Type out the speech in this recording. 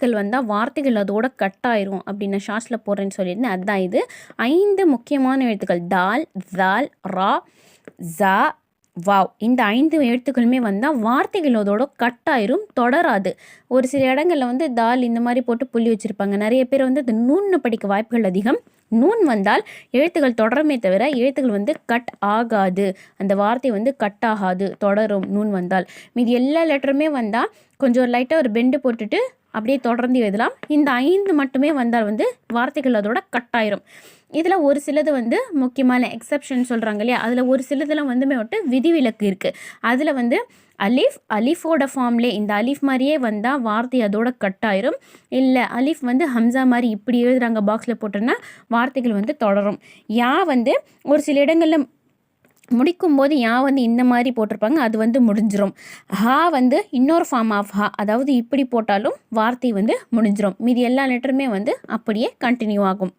வார்த்தைகள் வந்தால் வார்த்தைகள் அதோட கட் ஆயிரும் அப்படின்னு ஷார்ட்ஸில் போடுறேன்னு சொல்லியிருந்தேன். அதுதான் இது. ஐந்து முக்கியமான எழுத்துக்கள். தால் தால் ரா ஜா வாவ். இந்த ஐந்து எழுத்துக்களுமே வந்தால் வார்த்தைகள் அதோட கட்டாயிரும் தொடராது. ஒரு சில இடங்களில் வந்து தால் இந்த மாதிரி போட்டு புள்ளி வச்சுருப்பாங்க. நிறைய பேர் வந்து அது நூன்னு படிக்க வாய்ப்புகள் அதிகம். நூன் வந்தால் எழுத்துக்கள் தொடருமே தவிர எழுத்துக்கள் வந்து கட் ஆகாது. அந்த வார்த்தை வந்து கட் ஆகாது தொடரும் நூன் வந்தால். மீதி எல்லா லெட்டருமே வந்தால் கொஞ்சம் லைட்டாக ஒரு பெண்டு போட்டுட்டு அப்படியே தொடர்ந்து எழுதலாம். இந்த ஐந்து மட்டுமே வந்தால் வந்து வார்த்தைகள் அதோட கட்டாயிரும் இதில் ஒரு சிலது வந்து முக்கியமான எக்ஸப்ஷன் சொல்கிறாங்க இல்லையா? அதில் ஒரு சிலதெல்லாம் வந்துமே விட்டு விதிவிலக்கு இருக்குது அதில் வந்து அலிஃப் அலிஃபோட ஃபார்ம்லே இந்த அலிஃப் மாதிரியே வந்தால் வார்த்தை அதோட கட்டாயிரும் இல்லை அலிஃப் வந்து ஹம்சா மாதிரி இப்படி எழுதுகிறாங்க பாக்ஸில் போட்டோன்னா வார்த்தைகள் வந்து தொடரும். யா வந்து ஒரு சில இடங்களில் முடிக்கும்போது யா வந்து இந்த மாதிரி போட்டிருப்பாங்க அது வந்து முடிஞ்சிரும். ஹா வந்து இன்னொரு ஃபார்ம் ஆஃப் ஹா அதாவது இப்படி போட்டாலும் வார்த்தை வந்து முடிஞ்சிரும். மீதி எல்லா லெட்டருமே வந்து அப்படியே கண்டினியூ ஆகும்.